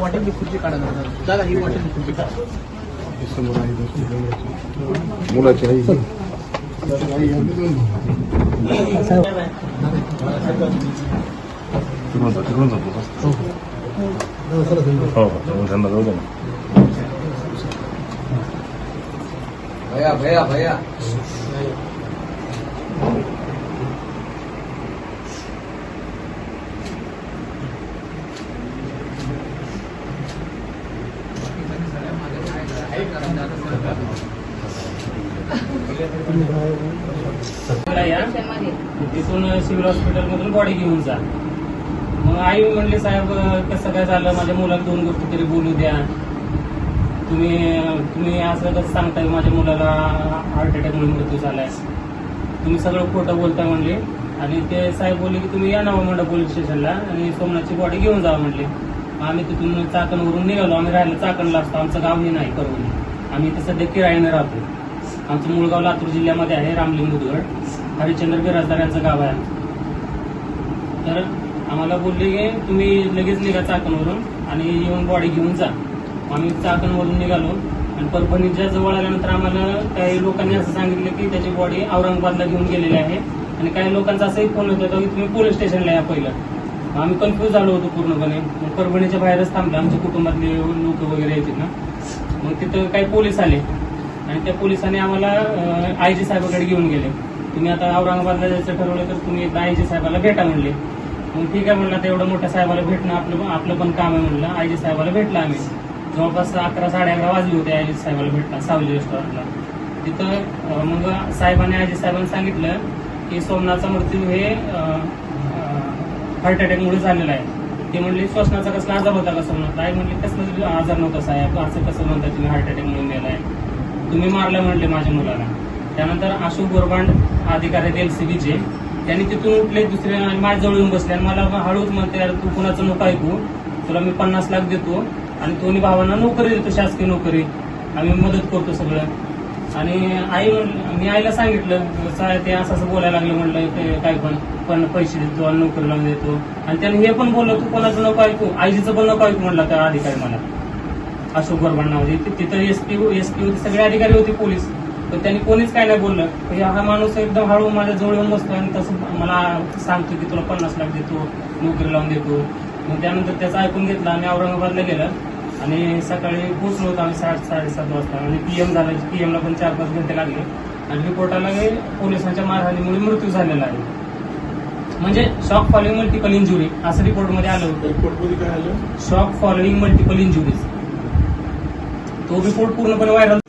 Hotel खुर्ची काढा दादा. दादा ही हॉटेल खुर्ची काढा मुलाची आई तिकडून जा तिकडून जातो हो हो त्यांना जाऊ दे ना भैया भैया भैया तिथून सिव्हिल हॉस्पिटलमधून बॉडी घेऊन जा. मग आई म्हणले साहेब कसं काय झालं? माझ्या मुलाला दोन गोष्टी तरी बोलू द्या. तुम्ही तुम्ही असं कसं सांगताय माझ्या मुलाला हार्ट अटॅकमुळे मृत्यू झालाय. तुम्ही सगळं खोटं बोलताय म्हणले. आणि ते साहेब बोलले की तुम्ही या नावा हो म्हणलं पोलीस स्टेशनला आणि सोमनाथची बॉडी घेऊन जा म्हणले. आम्ही तिथून चाकणवरून निघालो. आम्ही राहिलं चाकणला असतो. आमचं गाव हे नाही करून आम्ही इथं सध्या किरायाने राहतो. आमचं मूळ गाव लातूर जिल्ह्यामध्ये आहे रामलिंग उदगड. हरिश्चंद्र बिराजदार यांचं गाव आहे तर आम्हाला बोलले की तुम्ही लगेच निघा चाकणवरून आणि येऊन बॉडी घेऊन जा. आम्ही चाकणवरून निघालो आणि परभणीच्या जवळ आल्यानंतर आम्हाला काही लोकांनी असं सांगितलं की त्याची बॉडी औरंगाबादला घेऊन गेलेली आहे आणि काही लोकांचा असंही फोन होता की तुम्ही पोलीस स्टेशनला या पहिलं. आम्ही कन्फ्यूज झालो होतो पूर्णपणे. मग परभणीच्या बाहेरच थांबलं. आमच्या कुटुंबातले लोक वगैरे येतील ना. मग तिथं काही पोलीस आले. आणि त्या पोलिसांनी आम्हाला आय जी साहेबाकडे घेऊन गेले. तुम्ही आता औरंगाबादला जायचं ठरवलं तर तुम्ही एकदा आय जी साहेबाला भेटा म्हणले. मग ठीक आहे म्हणलं आता एवढं मोठ्या साहेबाला भेटणं आपलं आपलं पण काम आहे म्हणलं. आय जी साहेबाला भेटलं आम्ही. जवळपास अकरा साडे अकरा वाजले होते आय जी साहेबाला भेटला सावली रेस्टॉरंटला तिथं मग साहेबांनी आय जी साहेबांनी सांगितलं की सोमनाथचा मृत्यू हे हार्ट अटॅकमुळे झालेला आहे. ते म्हणले श्वसनाचा कसला आजार होता का म्हणत आई म्हणले कसला आजार नव्हता साहेब. असं कसं म्हणता तुम्ही? हार्ट अटॅक म्हणून गेलाय. तुम्ही मारलं म्हणले माझ्या मुलाला. त्यानंतर अशोक गोरबांड अधिकारी आहेत एलसीबीचे त्यांनी तिथून उठले दुसरे आणि माझ्याजवळ येऊन बसले आणि मला हळूच म्हणते "यार, तू कुणाचं नको ऐकू. तुला मी पन्नास लाख देतो आणि दोन्ही भावांना नोकरी देतो शासकीय नोकरी. आम्ही मदत करतो सगळं. आणि आई म्हणलं मी आईला सांगितलं ते असं असं बोलायला लागलं म्हणलं ते काय पण पण पैसे देतो आणि नोकरी लावून देतो. आणि त्याने हे पण बोललं तू कोणाचं नको ऐकू आईजीचं पण नको ऐकू म्हणलं त्या अधिकारी मला. अशोक बरोबर नाव होते तिथं एसपी एसपी होते सगळे अधिकारी होते पोलीस. पण त्यांनी कोणीच काय नाही बोललं. म्हणजे हा माणूस एकदम हळू माझ्या जवळ येऊन बसतो आणि तसं मला सांगतो की तुला पन्नास लाख देतो नोकरी लावून देतो. मग त्यानंतर त्याचं ऐकून घेतलं आणि औरंगाबादला गेलं. आणि सकाळी पोहोचलो होतो आम्ही साठ साडेसात वाजता. आणि पीएम झालं पीएमला पण चार पाच घंटे लागले. आणि रिपोर्टाला पोलिसांच्या मारहाणीमुळे मृत्यू झालेला आहे. म्हणजे शॉक फॉलोइंग मल्टिपल इंजुरी असं रिपोर्टमध्ये आलं होतं. रिपोर्टमध्ये काय आलं? शॉक फॉलोइंग मल्टिपल इंजुरीज तो रिपोर्ट पूर्णपणे व्हायरल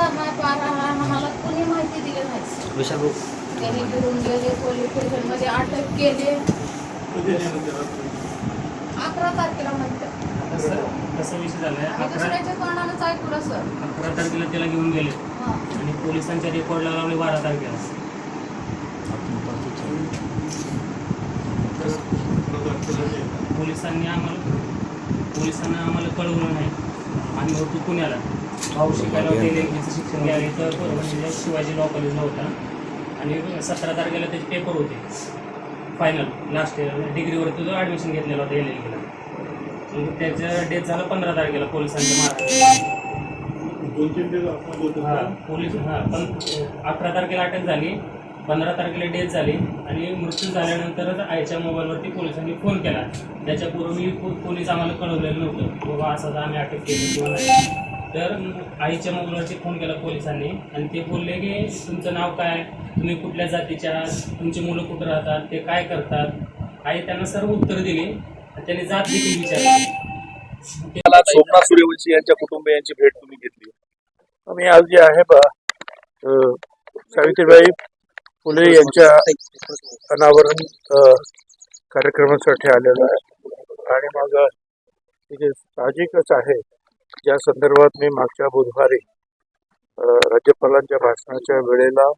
आम्हाला कोणी माहिती दिली नाही त्यांनी फिरून गेले पोलीस स्टेशनमध्ये अटक केले अकरा तारखेला म्हणतात कसा विषय झालाय? अकरा दुसऱ्याच्या तोंडानंच ऐकलं सर. अकरा तारखेला त्याला घेऊन गेले. हां. आणि पोलिसांच्या रेकॉर्डला लावले बारा तारखेला. पोलिसांनी आम्हाला पोलिसांना आम्हाला कळवलं नाही. आम्ही होतो पुण्याला. भाऊ शिकायला होते लेखीचं शिक्षण घ्यायला तर म्हणजे शिवाजी लॉ कॉलेजला होता. आणि सतरा तारखेला त्याचे पेपर होते. फायनल लास्ट इयर डिग्रीवर तुझं ॲडमिशन घेतलेलं होतं एल एल केला मग त्याचं डेथ झालं पंधरा तारखेला पोलिसांच्या मारा दोन तीन दिवस हा पोलीस हा. पण अकरा तारखेला अटक झाली पंधरा तारखेला डेथ झाली आणि मृत्यू झाल्यानंतरच आईच्या मोबाईलवरती पोलिसांनी फोन केला. त्याच्यापूर्वी पोलीस आम्हाला कळवलेलं नव्हतं. बाबा असं असं आम्ही अटक केली किंवा नाही. तर आईच्या मोबाईलवरती फोन केला पोलिसांनी. आणि ते बोलले की तुमचं नाव काय? तुम्ही कुठल्या जातीच्या? आहात तुमची मुलं कुठं राहतात? ते काय करतात? आई त्यांना सर्व उत्तर दिली. आणि त्यांनी जात देखील विचारली. मला सोमनाथ सूर्यवंशी यांच्या कुटुंबियांची भेट तुम्ही घेतली. आम्ही आज जे आहे बा सावित्रीबाई फुले यांच्या अनावरण कार्यक्रमासाठी आलेलो आहे. आणि मग साहजिकच आहे ज्या संदर्भात मी मागच्या बुधवारी राज्यपालांच्या भाषणाच्या वेळेला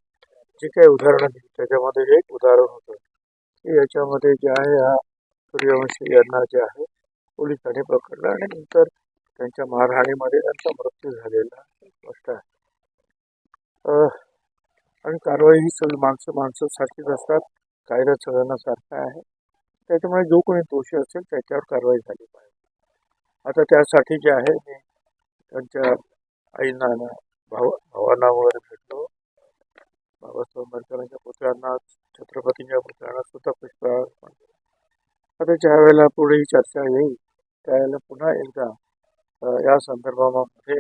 जी काही उदाहरणं दिली त्याच्यामध्ये एक उदाहरण होतं. की याच्यामध्ये जे आहे हा सूर्यवंशी यांना जे आहे पोलिसांनी पकडलं आणि नंतर त्यांच्या मारहाणीमध्ये त्यांचा मृत्यू झालेला स्पष्ट आहे. आणि कारवाई ही सगळी माणसं माणसं सारखीच असतात कायदा सगळ्यांना सारखा आहे. त्याच्यामुळे जो कोणी दोषी असेल त्याच्यावर कारवाई झाली पाहिजे. आता त्यासाठी जे आहे मी त्यांच्या आईंना ना भाव भावांना वगैरे भेटलो बाबासाहेब आंबेडकरांच्या पुतळ्यांना छत्रपतींच्या पुतळ्यांना सुद्धा पुष्पहार. आता ज्या वेळेला पुढे ही चर्चा येईल त्यावेळेला पुन्हा एकदा या संदर्भामध्ये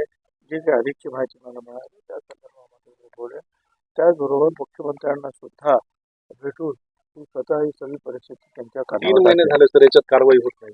जी काही अधिकची माहिती मला मिळाली त्या संदर्भामध्ये मी बोलेन त्याचबरोबर मुख्यमंत्र्यांना सुद्धा भेटून ही स्वतः ही सगळी परिस्थिती त्यांच्या तीन कानावर महिने टाकेन. झाले सर याच्यात कारवाई होत नाही